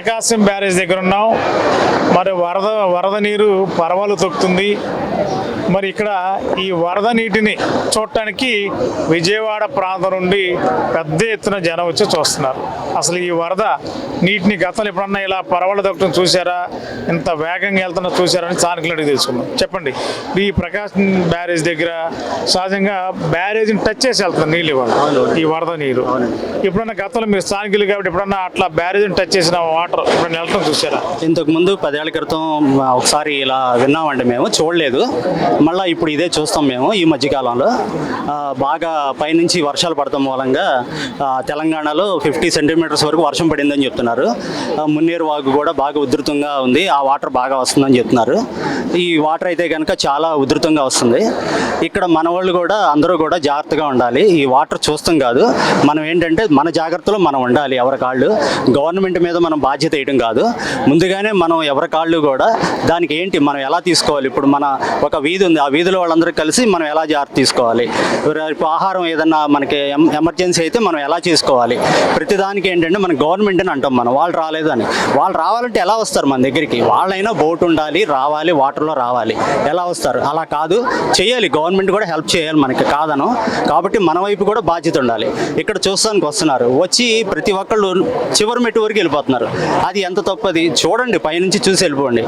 ప్రకాశం barrage దగ్గర ఉన్నాం. మరి వరద వరద నీరు పరవలు తొక్కుతుంది. మరి ఇక్కడ ఈ వరద నీటిని చూడటానికి విజయవాడ ప్రాంతం నుండి పెద్ద ఎత్తున జనం వచ్చి చూస్తున్నారు. అసలు ఈ వరద నీటిని గతంలో ఎప్పుడన్నా ఇలా పరవలు తొక్కడం చూసారా ఇంత వేగంగా వెళ్తున్నా చూసారా అని స్థానికులు అడిగి తెలుసుకుందాం చెప్పండి. ఈ ప్రకాశం బ్యారేజ్ దగ్గర సహజంగా బ్యారేజ్ని టచ్ చేసి వెళ్తున్నారు నీళ్ళు ఇవాళ. ఈ వరద నీరు. ఎప్పుడన్నా గతంలో మీరు స్థానికులు కాబట్టి ఎప్పుడన్నా అట్లా బ్యారేజ్ని టచ్ చేసిన వాటర్ ఎప్పుడన్నా వెళ్ళటం చూసారా ఇంతకు ముందు పదేళ్ళ క్రితం ఒకసారి ఇలా విన్నామండి మేము చూడలేదు. మళ్ళీ ఇప్పుడు ఇదే చూస్తాం మేము ఈ మధ్యకాలంలో. బాగా పైనుంచి వర్షాలు పడటం మూలంగా తెలంగాణలో ఫిఫ్టీ సెంటీమీటర్స్ వరకు వర్షం పడిందని చెప్తున్నారు. మున్నేరు వాగు కూడా బాగా ఉధృతంగా ఉంది ఆ వాటర్ బాగా వస్తుందని చెప్తున్నారు. ఈ వాటర్ అయితే కనుక చాలా ఉధృతంగా వస్తుంది. ఇక్కడ మన వాళ్ళు కూడా అందరూ కూడా జాగ్రత్తగా ఉండాలి. ఈ వాటర్ చూస్తాం కాదు. మనం ఏంటంటే మన జాగ్రత్తలో మనం ఉండాలి ఎవరి కాళ్ళు. గవర్నమెంట్ మీద మనం బాధ్యత బాధ్యత వేయడం కాదు. ముందుగానే మనం ఎవరి కాళ్ళు కూడా దానికి ఏంటి మనం ఎలా తీసుకోవాలి? ఇప్పుడు మన ఒక వీధి ఉంది ఆ వీధిలో వాళ్ళందరూ కలిసి మనం ఎలా జాగ్రత్త తీసుకోవాలి? ఇప్పుడు ఆహారం ఏదన్నా మనకి ఎం- ఎమర్జెన్సీ అయితే మనం ఎలా చేసుకోవాలి? ప్రతిదానికి ఏంటంటే మన గవర్నమెంట్ అని అంటాం మనం వాళ్ళు రాలేదు అని వాళ్ళు రావాలంటే ఎలా వస్తారు మన దగ్గరికి? వాళ్ళైనా బోట్ ఉండాలి రావాలి వాటర్లో రావాలి. ఎలా వస్తారు? అలా కాదు. చేయాలి. గవర్నమెంట్ కూడా హెల్ప్ చేయాలి మనకి కాదను. కాబట్టి మన వైపు కూడా బాధ్యత ఉండాలి. ఇక్కడ చూస్తానికి వస్తున్నారు. వచ్చి ప్రతి ఒక్కళ్ళు చివరి మెట్టు వరకు వెళ్ళిపోతున్నారు. అది ఎంత తప్పది? చూడండి పైనుంచి చూసి వెళ్ళిపోండి.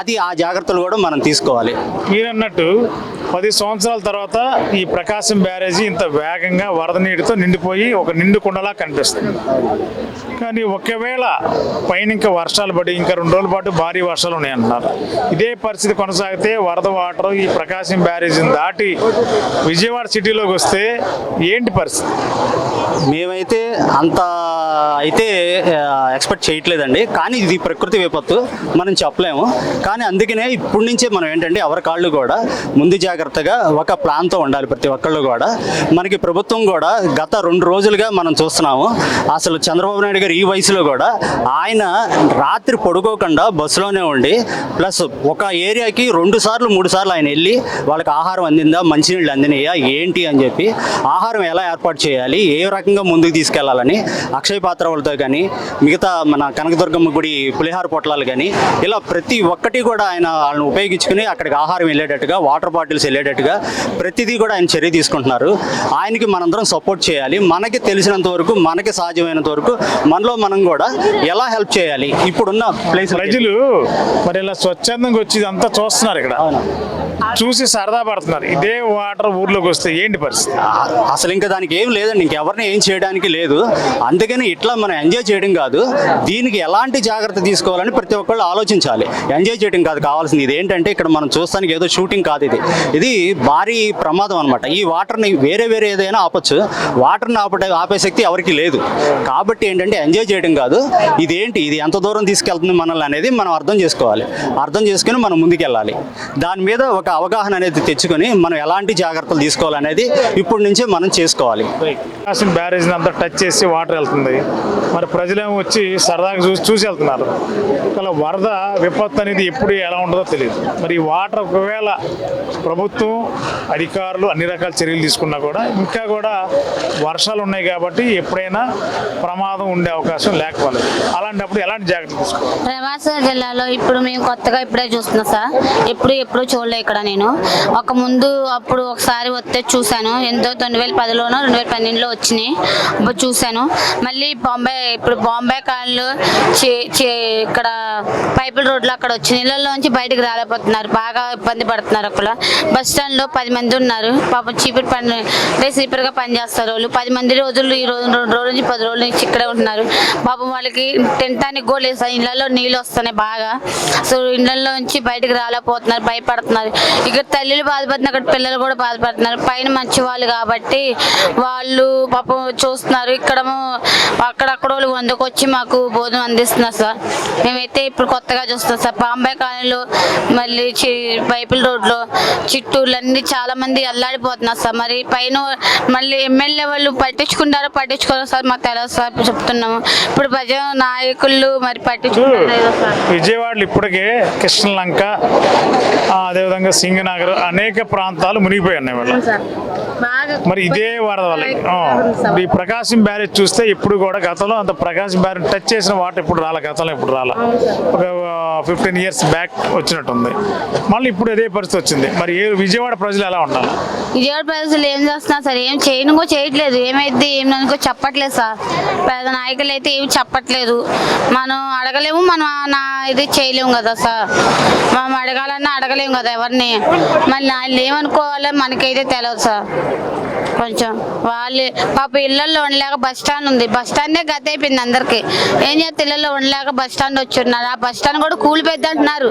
అది ఆ జాగ్రత్తలు కూడా మనం తీసుకోవాలి. మీరన్నట్టు పది సంవత్సరాల తర్వాత ఈ ప్రకాశం బ్యారేజీ ఇంత వేగంగా వరద నీటితో నిండిపోయి ఒక నిండు కుండలా కనిపిస్తుంది. కానీ ఒకవేళ పైన ఇంకా వర్షాలు పడి ఇంకా రెండు రోజుల పాటు భారీ వర్షాలు ఉన్నాయంటున్నారు ఇదే పరిస్థితి కొనసాగితే వరద వాటర్ ఈ ప్రకాశం బ్యారేజీని దాటి విజయవాడ సిటీలోకి వస్తే ఏంటి పరిస్థితి? మేమైతే అంత అయితే ఎక్స్పెక్ట్ చేయట్లేదండి. కానీ ఇది ప్రకృతి విపత్తు మనం చెప్పలేము. కానీ అందుకనే ఇప్పటి నుంచే మనం ఏంటంటే ఎవరి కాళ్ళు కూడా ముందు జాగ్రత్తగా ఒక ప్లాన్తో ఉండాలి ప్రతి ఒక్కళ్ళు కూడా. మనకి ప్రభుత్వం కూడా గత రెండు రోజులుగా మనం చూస్తున్నాము. అసలు చంద్రబాబు నాయుడు గారు ఈ వయసులో కూడా ఆయన రాత్రి పడుకోకుండా బస్సులోనే ఉండి ప్లస్ ఒక ఏరియాకి రెండు సార్లు మూడు సార్లు ఆయన వెళ్ళి వాళ్ళకి ఆహారం అందిందా మంచినీళ్ళు అందినాయా ఏంటి అని చెప్పి ఆహారం ఎలా ఏర్పాటు చేయాలి ఏ రకంగా ముందుకు తీసుకెళ్ళాలని అక్షయ పాత్ర వాళ్ళతో కానీ మిగతా మన కనకదుర్గమ్మ గుడి పులిహార పొట్లాలు కానీ ఇలా ప్రతి ఒక్కటి కూడా ఆయన వాళ్ళని ఉపయోగించుకుని అక్కడికి ఆహారం వెళ్ళేటట్టుగా వాటర్ బాటిల్స్ వెళ్ళేటట్టుగా ప్రతిదీ కూడా ఆయన చర్య తీసుకుంటున్నారు. ఆయనకి మనందరం సపోర్ట్ చేయాలి. మనకి తెలిసినంత వరకు మనకి సాధ్యమైనంత వరకు మనలో మనం కూడా ఎలా హెల్ప్ చేయాలి? ఇప్పుడున్న ప్లేస్ ప్రజలు మరి ఇలా స్వచ్ఛందంగా వచ్చి ఇదంతా చూస్తున్నారు ఇక్కడ. చూసి సరదా పడుతున్నారు. ఇదే వాటర్ ఊర్లోకి వస్తే ఏంటి పరిస్థితి? అసలు ఇంకా దానికి ఏం లేదండి. ఇంకెవరిని ఏం చేయడానికి లేదు. అందుకని ఇట్లా మనం ఎంజాయ్ చేయడం కాదు. దీనికి ఎలాంటి జాగ్రత్త తీసుకోవాలని ప్రతి ఒక్కళ్ళు ఆలోచించాలి. ఎంజాయ్ చేయడం కాదు కావాల్సింది ఇది. ఏంటంటే ఇక్కడ మనం చూస్తానికి ఏదో షూటింగ్ కాదు ఇది. ఇది భారీ ప్రమాదం అనమాట ఈ వాటర్ని వేరే వేరే ఏదైనా ఆపచ్చు. వాటర్ని ఆపట ఆపే శక్తి ఎవరికి లేదు. కాబట్టి ఏంటంటే ఎంజాయ్ చేయడం కాదు. ఇది ఏంటి ఇది ఎంత దూరం తీసుకెళ్తుంది మనల్ని అనేది మనం అర్థం చేసుకోవాలి. అర్థం చేసుకుని మనం ముందుకెళ్ళాలి. దాని మీద ఒక అవగాహన అనేది తెచ్చుకొని మనం ఎలాంటి జాగ్రత్తలు తీసుకోవాలనేది ఇప్పటి నుంచే మనం చేసుకోవాలి. బ్యారేజ్ అంతా టచ్ చేసి వాటర్ వెళ్తుంది. మరి ప్రజలేమో వచ్చి సరదాగా చూసి చూసి వెళ్తున్నారు. అలా వరద విపత్తు అనేది ఎప్పుడు ఎలా ఉండదో తెలియదు. మరి ఈ వాటర్ ఒకవేళ ప్రభుత్వం అధికారులు అన్ని రకాల చర్యలు తీసుకున్నా కూడా ఇంకా కూడా వర్షాలు ఉన్నాయి కాబట్టి ఎప్పుడైనా ప్రమాదం ఉండే అవకాశం లేకపోలేదు. అలాంటప్పుడు ఎలాంటి జాగ్రత్తలు తీసుకోవాలి? ప్రవాస జిల్లాలో ఇప్పుడు మేము కొత్తగా ఇప్పుడే చూస్తున్నాం సార్. ఎప్పుడు ఎప్పుడు చూడలే ఇక్కడ నేను. ఒక ముందు అప్పుడు ఒకసారి వస్తే చూశాను. ఎంతో రెండు వేల పదిలోనో రెండు వేల పన్నెండులో వచ్చినాయి. చూశాను. మళ్ళీ బాంబే ఇప్పుడు బాంబే కాలంలో చే- చే- ఇక్కడ పైపుల రోడ్లు అక్కడ వచ్చి నీళ్ళలోంచి బయటకు రాలేకపోతున్నారు. బాగా ఇబ్బంది పడుతున్నారు అక్కడ. బస్ స్టాండ్లో పది మంది ఉన్నారు. పాపం చీపురు పని అంటే చీపురుగా పని చేస్తారు వాళ్ళు. పది మంది రోజులు ఈ రోజు రెండు రోజుల నుంచి పది రోజుల నుంచి ఇక్కడే ఉంటున్నారు. పాపం వాళ్ళకి తినటానికి కూడా లేదు. సార్ నీళ్ళు వస్తున్నాయి బాగా. సో ఇళ్ళల్లో బయటకు రాలేకపోతున్నారు. భయపడుతున్నారు. ఇక్కడ తల్లిలు బాధపడుతున్నారు. అక్కడ పిల్లలు కూడా బాధపడుతున్నారు. పైన మంచి వాళ్ళు కాబట్టి వాళ్ళు పాపం చూస్తున్నారు. ఇక్కడ అక్కడక్కడ వాళ్ళు వందకొచ్చి మాకు భోజనం అందిస్తున్నారు సార్. మేమైతే ఇప్పుడు కొత్తగా చూస్తున్నాం సార్. బాంబే కాలనీలో మళ్ళీ బైపుల్ రోడ్లో చిట్టూర్లు అన్ని చాలా మంది అల్లాడిపోతున్నారు సార్. మరి పైన మళ్ళీ ఎమ్మెల్యే వాళ్ళు పట్టించుకుంటారో పట్టించుకోరో సార్ మాకు తెలియదు సార్. చెప్తున్నాము. ఇప్పుడు ప్రజా నాయకులు మరి పట్టించుకుంటారో విజయవాడలో ఇప్పటికే కృష్ణలంక అదేవిధంగా సింగనగర్ అనేక ప్రాంతాలు మునిగిపోయి ఉన్నాయి వాళ్ళ. మరి ఇదే వరద వల్ల. ఈ ప్రకాశం బ్యారేజ్ చూస్తే ఇప్పుడు కూడా గతంలో అంత ప్రకాశం బ్యారేజ్ టచ్ చేసిన వాటర్ ఇప్పుడు రాలే? గతంలో ఇప్పుడు రాలే? ఒక ఫిఫ్టీన్ ఇయర్స్ బ్యాక్ వచ్చినట్టుంది. మళ్ళీ ఇప్పుడు అదే పరిస్థితి వచ్చింది. మరి ఏ విజయవాడ ప్రజలు ఎలా ఉండాలి? విజయవాడ ప్రజలు ఏం చేస్తున్నారు సార్? ఏం చేయను చేయట్లేదు. ఏమైంది ఏం అనుకో చెప్పట్లేదు సార్. పెద్ద నాయకులు అయితే ఏమి చెప్పట్లేదు. మనం అడగలేము మనం నా ఇది చేయలేము కదా సార్. మనం అడగాలన్నా అడగలేము కదా ఎవరిని. మళ్ళీ వాళ్ళు ఏమనుకోవాలో మనకైతే తెలియదు సార్. కొంచెం వాళ్ళు పాప ఇళ్ళలో ఉండలేక బస్ స్టాండ్ ఉంది. బస్ స్టాండే గత అయిపోయింది అందరికి. ఏం చేస్తే ఇళ్ళలో ఉండలేక బస్ స్టాండ్ వచ్చి ఉన్నారు ఆ బస్ స్టాండ్ కూడా కూలిపోద్ది అంటున్నారు.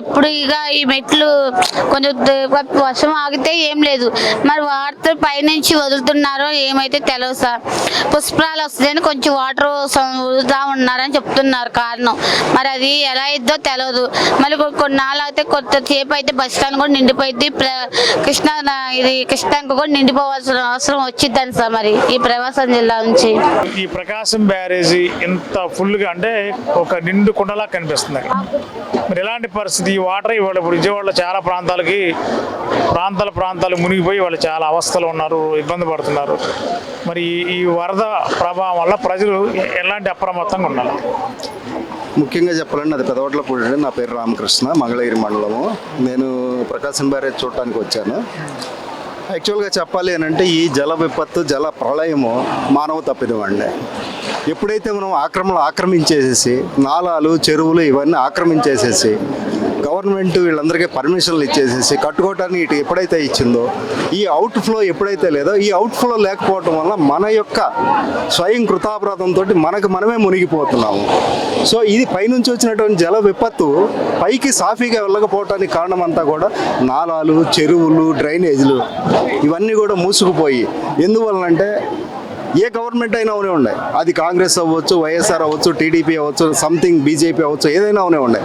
ఎప్పుడు ఇక ఈ మెట్లు కొంచెం వర్షం ఆగితే ఏం లేదు. మరి వాటర్ పైనుంచి వదులుతున్నారో ఏమైతే తెలియదు సార్. పుష్పరాలు వస్తుందని కొంచెం వాటర్ వదులుతా ఉన్నారని చెప్తున్నారు కారణం. మరి అది ఎలా అయిద్దో తెలియదు మళ్ళీ కొన్ని నాళ్ళు అయితే కొద్దిసేపు అయితే బస్ స్టాండ్ కూడా నిండిపోయింది కృష్ణ ఇది కృష్ణానికి కూడా నిండిపోవాల్సి అవసరం వచ్చిద్దని సార్ మరి ఈ ప్రవాసం జిల్లా నుంచి. ఈ ప్రకాశం బ్యారేజీ ఇంత ఫుల్గా అంటే ఒక నిండు కుండలా కనిపిస్తుంది మరి ఎలాంటి పరిస్థితి? ఈ వాటర్ ఇవాళ ఇప్పుడు విజయవాడలో చాలా ప్రాంతాలకి ప్రాంతాల ప్రాంతాలు మునిగిపోయి వాళ్ళు చాలా అవస్థలు ఉన్నారు ఇబ్బంది పడుతున్నారు. మరి ఈ- ఈ వరద ప్రభావం వల్ల ప్రజలు ఎలాంటి అప్రమత్తంగా ఉండాలి? ముఖ్యంగా చెప్పాలంటే అది పెదవట్లపూడి నా పేరు రామకృష్ణ మంగళగిరి మండలము. నేను ప్రకాశం బ్యారేజ్ చూడటానికి వచ్చాను. యాక్చువల్గా చెప్పాలి అని అంటే ఈ జల విపత్తు జల ప్రళయము మానవ తప్పిదం అండి. ఎప్పుడైతే మనం ఆక్రమణ ఆక్రమించేసేసి నాలాలు చెరువులు ఇవన్నీ ఆక్రమించేసేసి గవర్నమెంట్ వీళ్ళందరికీ పర్మిషన్లు ఇచ్చేసేసి కట్టుకోవటానికి ఇటు ఎప్పుడైతే ఇచ్చిందో ఈ అవుట్ ఫ్లో ఎప్పుడైతే లేదో ఈ అవుట్ ఫ్లో లేకపోవటం వల్ల మన యొక్క స్వయం కృతాపరాధంతో మనకు మనమే మునిగిపోతున్నాము. సో ఇది పైనుంచి వచ్చినటువంటి జల విపత్తు పైకి సాఫీగా వెళ్ళకపోవటానికి కారణం అంతా కూడా నాలాలు చెరువులు డ్రైనేజీలు ఇవన్నీ కూడా మూసుకుపోయి ఎందువలనంటే ఏ గవర్నమెంట్ అయినా అవనే ఉన్నాయి అది కాంగ్రెస్ అవ్వచ్చు వైఎస్ఆర్ అవ్వచ్చు టీడీపీ అవ్వచ్చు సంథింగ్ బీజేపీ అవ్వచ్చు ఏదైనా అవనే ఉండే.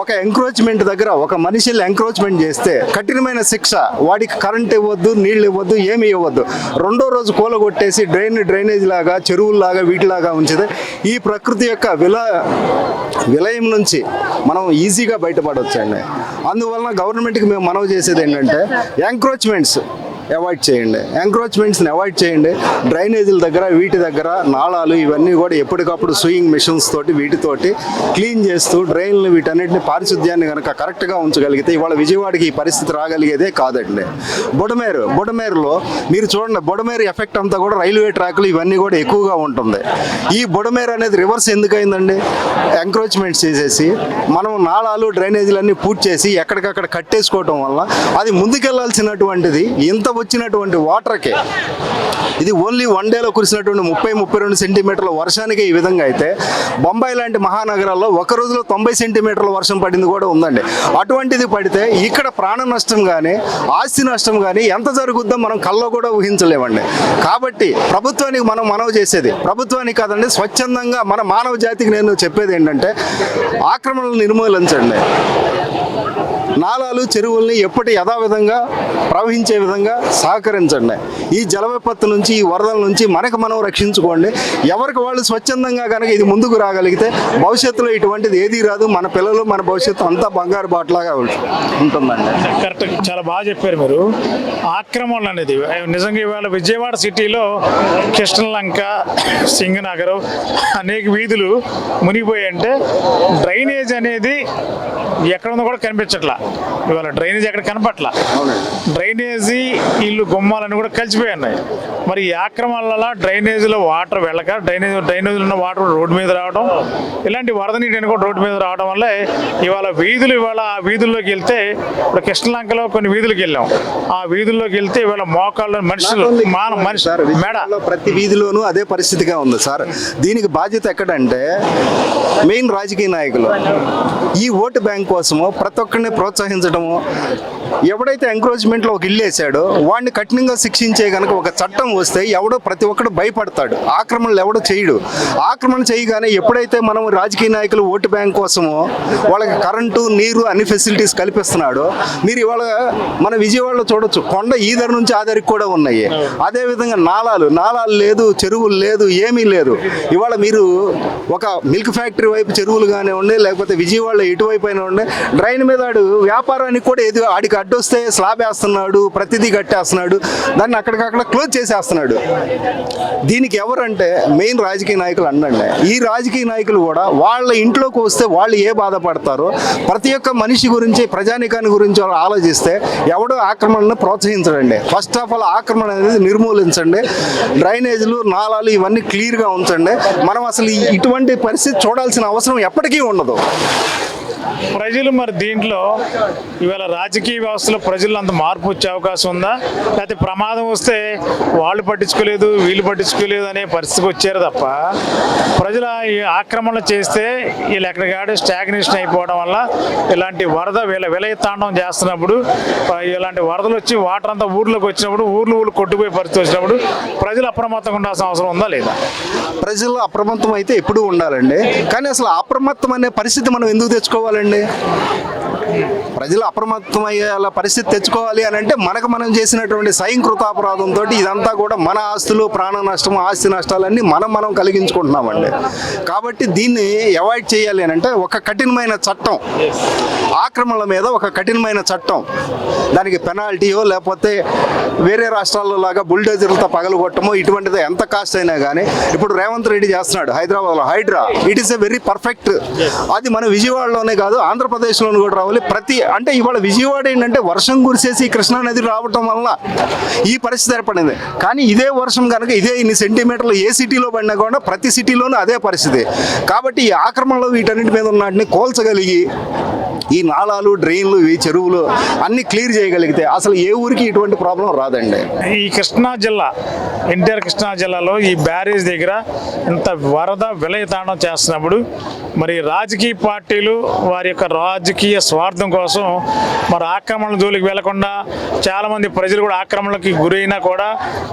ఒక ఎంక్రోచ్మెంట్ దగ్గర ఒక మనిషిని ఎంక్రోచ్మెంట్ చేస్తే కఠినమైన శిక్ష. వాడికి కరెంట్ ఇవ్వద్దు నీళ్ళు ఇవ్వద్దు ఏమి ఇవ్వద్దు. రెండో రోజు కూలగొట్టేసి డ్రైన్ డ్రైనేజ్ లాగా చెరువుల్లాగా వీటిలాగా ఉంచితే ఈ ప్రకృతి యొక్క విల విలయం నుంచి మనం ఈజీగా బయటపడవచ్చు అండి అందువలన గవర్నమెంట్కి మేము మనవి చేసేది ఏంటంటే ఎంక్రోచ్మెంట్స్ అవాయిడ్ చేయండి. ఎంక్రోచ్మెంట్స్ని అవాయిడ్ చేయండి. డ్రైనేజీల దగ్గర వీటి దగ్గర నాళాలు ఇవన్నీ కూడా ఎప్పటికప్పుడు స్వింగ్ మిషన్స్ తోటి వీటితోటి క్లీన్ చేస్తూ డ్రైన్లు వీటన్నిటిని పారిశుద్ధ్యాన్ని కనుక కరెక్ట్గా ఉంచగలిగితే ఇవాళ విజయవాడకి ఈ పరిస్థితి రాగలిగేదే కాదండి. బుడమేరు బుడమేరులో మీరు చూడండి బుడమేరు ఎఫెక్ట్ అంతా కూడా రైల్వే ట్రాక్లు ఇవన్నీ కూడా ఎక్కువగా ఉంటుంది. ఈ బుడమేరు అనేది రివర్స్ ఎందుకైందండి? ఎంక్రోచ్మెంట్స్ చేసేసి మనం నాళాలు డ్రైనేజీలన్నీ పూర్తి చేసి ఎక్కడికక్కడ కట్టేసుకోవటం వల్ల అది ముందుకెళ్ళాల్సినటువంటిది ఇంత వచ్చినటువంటి వాటర్కి ఇది ఓన్లీ వన్ డేలో కురిసినటువంటి ముప్పై ముప్పై రెండు సెంటీమీటర్ల వర్షానికి ఈ విధంగా అయితే బొంబాయి లాంటి మహానగరాల్లో ఒక రోజులో తొంభై సెంటీమీటర్ల వర్షం పడింది కూడా ఉందండి. అటువంటిది పడితే ఇక్కడ ప్రాణ నష్టం కానీ ఆస్తి నష్టం కానీ ఎంత జరుగుద్దో మనం కల్లో కూడా ఊహించలేమండి. కాబట్టి ప్రభుత్వానికి మనం మనవి చేసేది ప్రభుత్వానికి కాదండి స్వచ్ఛందంగా మన మానవ జాతికి నేను చెప్పేది ఏంటంటే ఆక్రమణలు నిర్మూలించండి. నాలాలు చెరువుల్ని ఎప్పటి యథావిధంగా ప్రవహించే విధంగా సహకరించండి. ఈ జల విపత్తు నుంచి ఈ వరదల నుంచి మనకు మనం రక్షించుకోండి. ఎవరికి వాళ్ళు స్వచ్ఛందంగా కనుక ఇది ముందుకు రాగలిగితే భవిష్యత్తులో ఇటువంటిది ఏదీ రాదు. మన పిల్లలు మన భవిష్యత్తు అంతా బంగారు బాట్లాగా ఉంటుందండి. కరెక్ట్. చాలా బాగా చెప్పారు మీరు. ఆక్రమణలు అనేది నిజంగా ఇవాళ విజయవాడ సిటీలో కృష్ణలంక సింగనగర్ అనేక వీధులు మునిగిపోయాయంటే డ్రైనేజ్ అనేది ఎక్కడ ఉందో కూడా కనిపించట్లా. ఇవాళ డ్రైనేజ్ ఎక్కడ కనపట్లా? డ్రైనేజీ ఇల్లు గుమ్మాలన్నీ కూడా కలిసిపోయి ఉన్నాయి మరి ఈ ఆక్రమణ వల్ల డ్రైనేజీలో వాటర్ వెళ్ళక డ్రైనేజ్ డ్రైనేజీలో ఉన్న వాటర్ రోడ్డు మీద రావడం ఇలాంటి వరద నీటి అని కూడా రోడ్డు మీద రావడం వల్లే ఇవాళ వీధులు ఇవాళ ఆ వీధుల్లోకి వెళ్తే ఇప్పుడు కృష్ణలంకలో కొన్ని వీధులకు వెళ్ళాం. ఆ వీధుల్లోకి వెళ్తే ఇవాళ మోకాళ్ళు మనుషులు మాన మనిషి మేడ. ప్రతి వీధిలోనూ అదే పరిస్థితిగా ఉంది సార్. దీనికి బాధ్యత ఎక్కడంటే మెయిన్ రాజకీయ నాయకులు. ఈ ఓటు బ్యాంక్ కోసము ప్రతి ఒక్కరిని ప్రోత్సహించడము ఎవడైతే ఎంకరేజ్మెంట్లో ఒక ఇల్లు వేసాడో వాడిని కఠినంగా శిక్షించే కనుక ఒక చట్టం వస్తే ఎవడో ప్రతి ఒక్కడు భయపడతాడు. ఆక్రమణలు ఎవడో చేయడు. ఆక్రమణ చేయగానే ఎప్పుడైతే మనం రాజకీయ నాయకులు ఓటు బ్యాంక్ కోసమో వాళ్ళకి కరెంటు నీరు అన్ని ఫెసిలిటీస్ కల్పిస్తున్నాడో మీరు ఇవాళ మన విజయవాడలో చూడొచ్చు. కొండ ఈదరి నుంచి ఆదరికి కూడా ఉన్నాయి. అదేవిధంగా నాలాలు నాలాలు లేదు చెరువులు లేదు ఏమీ లేదు. ఇవాళ మీరు ఒక మిల్క్ ఫ్యాక్టరీ వైపు చెరువులు కానివ్వండి లేకపోతే విజయవాడలో ఎటువైపు అయినా ఉండే డ్రైన్ మీద ఆడు వ్యాపారానికి కూడా ఏది ఆడికి ఫ్లడ్ వస్తే స్లాబ్ వేస్తున్నాడు ప్రతిదీ కట్టేస్తున్నాడు దాన్ని అక్కడికక్కడ క్లోజ్ చేసేస్తున్నాడు. దీనికి ఎవరంటే మెయిన్ రాజకీయ నాయకులు అన్నండి. ఈ రాజకీయ నాయకులు కూడా వాళ్ళ ఇంట్లోకి వస్తే వాళ్ళు ఏ బాధపడతారో ప్రతి ఒక్క మనిషి గురించి ప్రజానికాన్ని గురించి వాళ్ళు ఆలోచిస్తే ఎవడో ఆక్రమణను ప్రోత్సహించడండి. ఫస్ట్ ఆఫ్ ఆల్ ఆక్రమణ అనేది నిర్మూలించండి. డ్రైనేజీలు నాళాలు ఇవన్నీ క్లియర్గా ఉంచండి. మనం అసలు ఈ- ఇటువంటి పరిస్థితి చూడాల్సిన అవసరం ఎప్పటికీ ఉండదు. ప్రజలు మరి దీంట్లో ఇవాళ రాజకీయ వ్యవస్థలో ప్రజలు అంత మార్పు వచ్చే అవకాశం ఉందా? లేకపోతే ప్రమాదం వస్తే వాళ్ళు పట్టించుకోలేదు వీళ్ళు పట్టించుకోలేదు అనే పరిస్థితికి వచ్చారు తప్ప ప్రజల ఈ ఆక్రమణ చేస్తే వీళ్ళు ఎక్కడికాడే స్టాగ్నేషన్ అయిపోవడం వల్ల ఇలాంటి వరద వీళ్ళ విలయతాండం చేస్తున్నప్పుడు ఇలాంటి వరదలు వచ్చి వాటర్ అంతా ఊర్లోకి వచ్చినప్పుడు ఊర్లు ఊళ్ళు కొట్టుకుపోయే పరిస్థితి వచ్చినప్పుడు ప్రజలు అప్రమత్తంగా ఉండాల్సిన అవసరం ఉందా లేదా? ప్రజలు అప్రమత్తం అయితే ఎప్పుడూ ఉండాలండి. కానీ అసలు అప్రమత్తం అనే పరిస్థితి మనం ఎందుకు తెచ్చుకోవాలి? తెచ్చుకోవాలండి. ప్రజలు అప్రమత్తం అయ్యేలా పరిస్థితి తెచ్చుకోవాలి అని అంటే మనకు మనం చేసినటువంటి స్వయంకృతాపరాధంతో ఇదంతా కూడా మన ఆస్తులు ప్రాణ నష్టం ఆస్తి నష్టాలన్నీ మనం మనం కలిగించుకుంటున్నామండి. కాబట్టి దీన్ని అవాయిడ్ చేయాలి అని అంటే ఒక కఠినమైన చట్టం. ఆక్రమణల మీద ఒక కఠినమైన చట్టం. దానికి పెనాల్టీయో లేకపోతే వేరే రాష్ట్రాల్లో లాగా బుల్డోజర్లతో పగలగొట్టమో ఇటువంటిది ఎంత కాస్ట్ అయినా కానీ ఇప్పుడు రేవంత్ రెడ్డి చేస్తున్నాడు హైదరాబాద్లో Hydraa. It is a very perfect అది మన విజయవాడలోనే కాదు ఆంధ్రప్రదేశ్లోనే కూడా రావాలి. ప్రతి అంటే ఇవాళ విజయవాడ ఏంటంటే వర్షం కురిసేసి కృష్ణా నది రావటం వల్ల ఈ పరిస్థితి ఏర్పడింది. కానీ ఇదే వర్షం కనుక ఇదే ఇన్ని సెంటీమీటర్లు ఏ సిటీలో పడినా కూడా ప్రతి సిటీలోనూ అదే పరిస్థితి. కాబట్టి ఈ ఆక్రమణలు వీటన్నిటి మీద ఉన్నాటిని కోల్చగలిగి ఈ నాళాలు డ్రైన్లు ఈ చెరువులు అన్ని క్లియర్ చేయగలిగితే అసలు ఏ ఊరికి ఇటువంటి ప్రాబ్లం రాదండి. ఈ కృష్ణా జిల్లా ఎన్టీఆర్ కృష్ణా జిల్లాలో ఈ బ్యారేజ్ దగ్గర ఇంత వరద విలయతాండం చేస్తున్నప్పుడు మరి రాజకీయ పార్టీలు వారి యొక్క రాజకీయ స్వార్థం కోసం మరి ఆక్రమణల జోలికి వెళ్ళకుండా చాలామంది ప్రజలు కూడా ఆక్రమణలకి గురైనా కూడా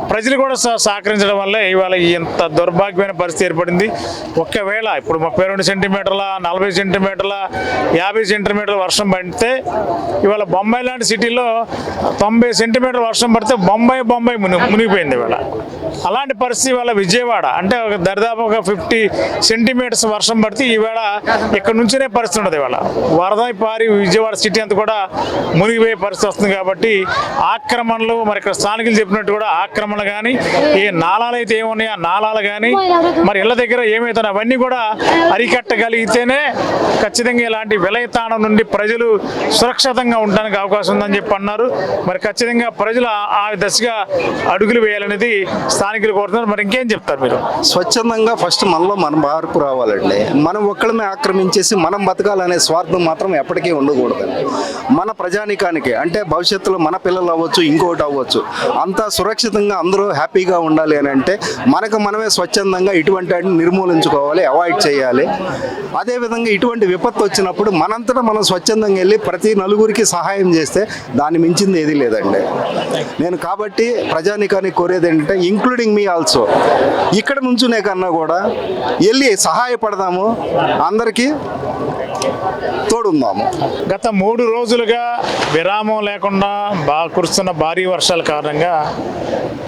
ప్రజలు కూడా సహ- సహకరించడం వల్ల ఇవాళ ఇంత దౌర్భాగ్యమైన పరిస్థితి ఏర్పడింది. ఒకవేళ ఇప్పుడు ముప్పై రెండు సెంటీమీటర్ల నలభై సెంటీమీటర్ల యాభై సెంటీమీటర్ సెంటీమీటర్ల వర్షం పడితే ఇవాళ బొంబాయి లాంటి సిటీలో తొంభై సెంటీమీటర్ వర్షం పడితే బొంబాయి బొంబాయి ముని మునిగిపోయింది ఇవాళ. అలాంటి పరిస్థితి ఇవాళ విజయవాడ. అంటే ఒక దరిదాపు ఒక ఫిఫ్టీ సెంటీమీటర్స్ వర్షం పడితే ఈవేళ ఇక్కడ నుంచినే పరిస్థితి ఉండదు ఇవాళ. వరద పారి విజయవాడ సిటీ అంతా కూడా మునిగిపోయే పరిస్థితి వస్తుంది కాబట్టి ఆక్రమణలు మరి ఇక్కడ స్థానికులు చెప్పినట్టు కూడా ఆక్రమణలు కానీ ఏ నాళాలు అయితే ఏమున్నాయో ఆ నాళాలు కానీ మరి ఇళ్ళ దగ్గర ఏమైతే అవన్నీ కూడా అరికట్టగలిగితేనే ఖచ్చితంగా ఇలాంటి విలయతాణం నుండి ప్రజలు సురక్షితంగా ఉండడానికి అవకాశం ఉందని చెప్పి అన్నారు. మరి ఖచ్చితంగా ప్రజలు ఆ- దశగా అడుగులు వేయాలనేది స్థానికులు కోరుతున్నారు. మరి ఇంకేం చెప్తారు మీరు? స్వచ్ఛందంగా ఫస్ట్ మనలో మన మార్పు రావాలండి. మనం ఒక్కడమే ఆక్రమించేసి మనం బతకాలనే స్వార్థం మాత్రం ఎప్పటికీ ఉండకూడదండి. మన ప్రజానికానికి అంటే భవిష్యత్తులో మన పిల్లలు అవ్వచ్చు ఇంకోటి అవ్వచ్చు. అంతా సురక్షితంగా అందరూ హ్యాపీగా ఉండాలి అని అంటే మనకు మనమే స్వచ్ఛందంగా ఇటువంటి వాటిని నిర్మూలించుకోవాలి అవాయిడ్ చేయాలి. అదేవిధంగా ఇటువంటి విపత్తు వచ్చినప్పుడు మనంతటా మనం స్వచ్ఛందంగా వెళ్ళి ప్రతి నలుగురికి సహాయం చేస్తే దాన్ని మించింది ఏది లేదండి. నేను కాబట్టి ప్రజానికానికి కోరేది ఏంటంటే ఇంక్లూడింగ్ మీ ఆల్సో ఇక్కడ నుంచునే కన్నా కూడా వెళ్ళి సహాయపడదాము అందరికీ తోడుందాము. గత మూడు రోజులుగా విరామం లేకుండా బాగా కురుస్తున్న భారీ వర్షాల కారణంగా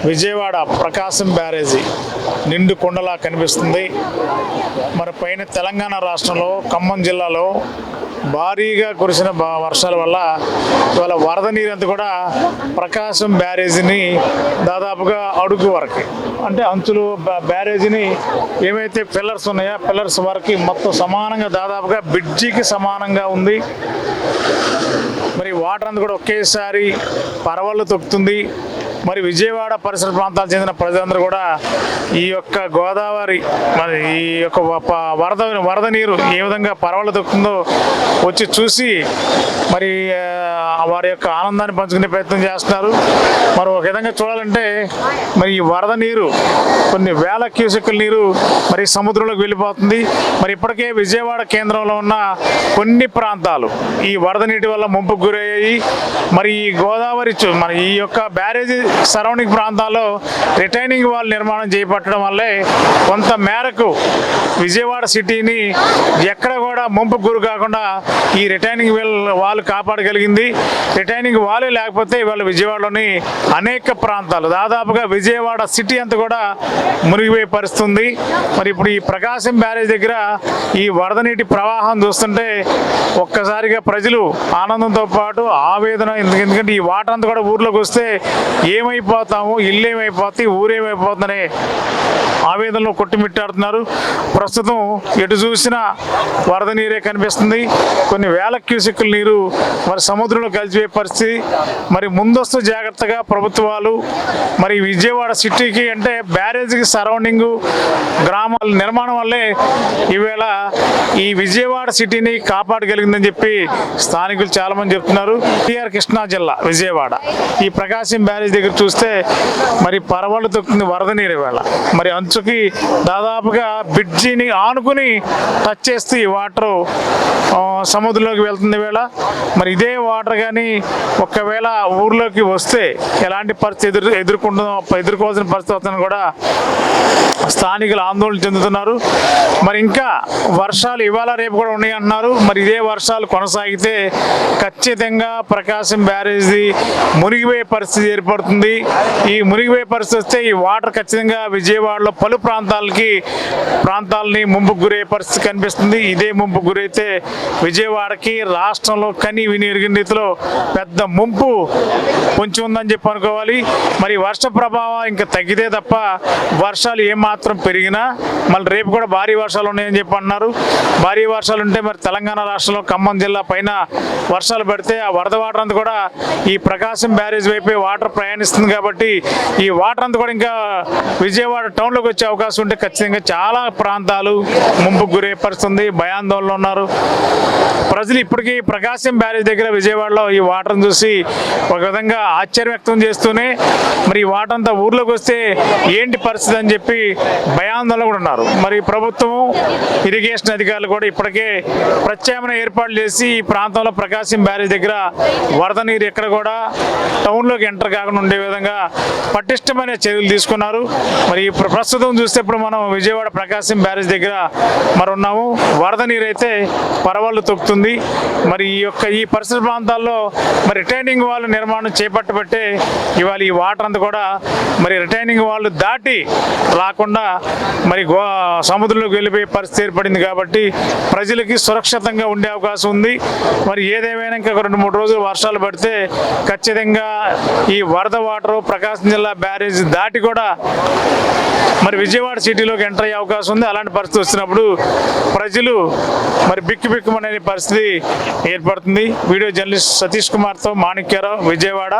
విజయవాడ ప్రకాశం బ్యారేజీ నిండు కొండలా కనిపిస్తుంది. మరి పైన తెలంగాణ రాష్ట్రంలో ఖమ్మం జిల్లాలో భారీగా కురిసిన వర్షాల వల్ల ఇవాళ వరద నీరంతా కూడా ప్రకాశం బ్యారేజీని దాదాపుగా అడుగు వరకు అంటే అంచులు బ్యా- బ్యారేజీని ఏమైతే పిల్లర్స్ ఉన్నాయో పిల్లర్స్ వరకు మొత్తం సమానంగా దాదాపుగా బ్రిడ్జికి సమానంగా ఉంది. మరి వాటర్ అంతా కూడా ఒకేసారి పరవళ్ళు తొక్కుతుంది. మరి విజయవాడ పరిసర ప్రాంతాలకు చెందిన ప్రజలందరూ కూడా ఈ యొక్క గోదావరి మరి ఈ యొక్క వరద వరద నీరు ఏ విధంగా పరవళ్ళు వచ్చి చూసి మరి వారి యొక్క ఆనందాన్ని పంచుకునే ప్రయత్నం చేస్తున్నారు. మరి ఒక విధంగా చూడాలంటే మరి ఈ వరద నీరు కొన్ని వేల క్యూసెక్కుల నీరు మరి సముద్రంలోకి వెళ్ళిపోతుంది. మరి ఇప్పటికే విజయవాడ కేంద్రంలో ఉన్న కొన్ని ప్రాంతాలు ఈ వరద నీటి వల్ల ముంపుకు గురయ్యాయి. మరి ఈ గోదావరి చు- మన ఈ యొక్క బ్యారేజీ సరౌండింగ్ ప్రాంతాల్లో రిటైనింగ్ వాల్ నిర్మాణం చేపట్టడం వల్లే కొంత మేరకు విజయవాడ సిటీని ఎక్కడ కూడా ముంపు గురి కాకుండా ఈ రిటైనింగ్ వాల్ వాళ్ళు కాపాడగలిగింది. రిటైనింగ్ వాలే లేకపోతే ఇవాళ విజయవాడలోని అనేక ప్రాంతాలు దాదాపుగా విజయవాడ సిటీ అంతా కూడా మునిగిపోయే పరిస్థితుంది. మరి ఇప్పుడు ఈ ప్రకాశం బ్యారేజ్ దగ్గర ఈ వరద నీటి ప్రవాహం చూస్తుంటే ఒక్కసారిగా ప్రజలు ఆనందంతో పాటు ఆవేదన ఎందుకు- ఎందుకంటే ఈ వాటర్ అంతా కూడా ఊర్లోకి వస్తే ఏమైపోతాము ఇల్లు ఏమైపోతాయి ఊరేమైపోతుందనే ఆవేదనలో కొట్టుమిట్టాడుతున్నారు. ప్రస్తుతం ఎటు చూసినా వరద నీరే కనిపిస్తుంది. కొన్ని వేల క్యూసెక్కుల నీరు మరి సముద్రంలో కలిసిపోయే పరిస్థితి. మరి ముందస్తు జాగ్రత్తగా ప్రభుత్వాలు మరి విజయవాడ సిటీకి అంటే బ్యారేజ్కి సరౌండింగ్ గ్రామాల నిర్మాణం వల్లే ఈవేళ ఈ విజయవాడ సిటీని కాపాడగలిగిందని చెప్పి స్థానికులు చాలా మంది చెప్తున్నారు టిఆర్ కృష్ణా జిల్లా విజయవాడ. ఈ ప్రకాశం బ్యారేజ్ దగ్గర చూస్తే మరి పరవళ్ళు తొక్కుతుంది వరద నీరు ఇవాళ. మరి అంచుకి దాదాపుగా బ్రిడ్జిని ఆనుకుని టచ్ చేస్తే ఈ వాటర్ సముద్రంలోకి వెళ్తుంది వేళ మరి ఇదే వాటర్ కానీ ఒకవేళ ఊర్లోకి వస్తే ఎలాంటి పరిస్థితి ఎదురు ఎదుర్కొంటుందో ఎదుర్కోవాల్సిన పరిస్థితి కూడా స్థానికులు ఆందోళన చెందుతున్నారు. మరి ఇంకా వర్షాలు ఇవాళ రేపు కూడా ఉన్నాయి అంటున్నారు మరి ఇదే వర్షాలు కొనసాగితే ఖచ్చితంగా ప్రకాశం బ్యారేజ్ది మునిగిపోయే పరిస్థితి ఏర్పడుతుంది. ఈ మునిగిపోయే పరిస్థితి వస్తే ఈ వాటర్ ఖచ్చితంగా విజయవాడలో పలు ప్రాంతాలకి ప్రాంతాలని ముంపుకు గురయ్యే పరిస్థితి కనిపిస్తుంది. ఇదే ముంపు గురైతే విజయవాడకి రాష్ట్రంలో కని వినియోగిన ఎరిగిన రీతిలో పెద్ద ముంపు పొంచి ఉందని చెప్పి అనుకోవాలి. మరి వర్ష ప్రభావం ఇంకా తగ్గితే తప్ప వర్షాలు ఏమాత్రం పెరిగినా మళ్ళీ రేపు కూడా భారీ వర్షాలు ఉన్నాయని చెప్పి అన్నారు. భారీ వర్షాలు ఉంటే మరి తెలంగాణ రాష్ట్రంలో ఖమ్మం జిల్లా పైన వర్షాలు పడితే ఆ వరద వాటర్ అంతా కూడా ఈ ప్రకాశం బ్యారేజ్ వైపే వాటర్ వస్తుంది కాబట్టి ఈ వాటర్ అంతా కూడా ఇంకా విజయవాడ టౌన్లోకి వచ్చే అవకాశం ఉంటే ఖచ్చితంగా చాలా ప్రాంతాలు ముంపుకు గురే భయాందోళన ఉన్నారు. ప్రజలు ఇప్పటికీ ప్రకాశం బ్యారేజ్ దగ్గర విజయవాడలో ఈ వాటర్ని చూసి ఒక విధంగా ఆశ్చర్యం వ్యక్తం చేస్తూనే మరి ఈ వాటర్ అంతా ఊర్లోకి వస్తే ఏంటి పరిస్థితి అని చెప్పి భయాందోళన కూడా ఉన్నారు. మరి ప్రభుత్వం ఇరిగేషన్ అధికారులు కూడా ఇప్పటికే ప్రత్యామ్నాయ ఏర్పాట్లు చేసి ఈ ప్రాంతంలో ప్రకాశం బ్యారేజ్ దగ్గర వరద నీరు ఎక్కడ కూడా టౌన్లోకి ఎంటర్ కాకుండా ఉండే విధంగా పటిష్టమైన చర్యలు తీసుకున్నారు. మరి ప్రస్తుతం చూస్తే ఇప్పుడు మనం విజయవాడ ప్రకాశం బ్యారేజ్ దగ్గర మరి ఉన్నాము వరద నీరైతే పరవాళ్ళు తొక్కుతుంది. మరి ఈ యొక్క ఈ పరిసర ప్రాంతాల్లో మరి రిటైనింగ్ వాళ్ళు నిర్మాణం చేపట్టబట్టే ఇవాళ ఈ వాటర్ అంతా కూడా మరి రిటైనింగ్ వాళ్ళు దాటి రాకుండా మరి గో సముద్రంలోకి వెళ్ళిపోయే పరిస్థితి ఏర్పడింది కాబట్టి ప్రజలకి సురక్షితంగా ఉండే అవకాశం ఉంది. మరి ఏదేమైనా ఇంకా ఒక రెండు మూడు రోజులు వర్షాలు పడితే ఖచ్చితంగా ఈ వరద వాటర్ ప్రకాశం జిల్లా బ్యారేజ్ దాటి కూడా మరి విజయవాడ సిటీలోకి ఎంటర్ అయ్యే అవకాశం ఉంది. అలాంటి పరిస్థితి వచ్చినప్పుడు ప్రజలు మరి బిక్కు బిక్కుమనే పరిస్థితి ఏర్పడుతుంది. వీడియో జర్నలిస్ట్ సతీష్ కుమార్తో మాణిక్యరావు విజయవాడ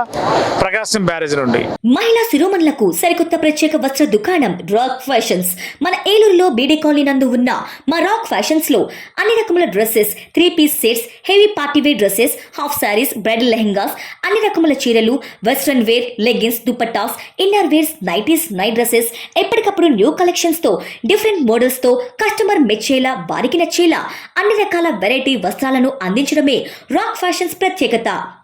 ప్రకాశం బ్యారేజ్ నుండి. మహిళా శిరోమణులకు సరికొత్త ప్రత్యేక వస్త్ర దుకాణం రాక్ ఫ్యాషన్స్. మన ఏలూరులో బీడీ కాలనీ నందు ఉన్న మా రాక్ ఫ్యాషన్స్లో అన్ని రకముల dresses three piece sets heavy party wear dresses half sarees bridal lehengas అన్ని రకముల చీరలు western wear leggings dupattas inner wears nighties night dresses ఎప్పటికప్పుడు న్యూ కలెక్షన్స్తో డిఫరెంట్ మోడల్స్తో కస్టమర్ మెచ్చేలా వారికి నచ్చేలా అన్ని రకాల వెరైటీ వస్త్రాలను అందించడమే రాక్ ఫ్యాషన్స్ ప్రత్యేకత.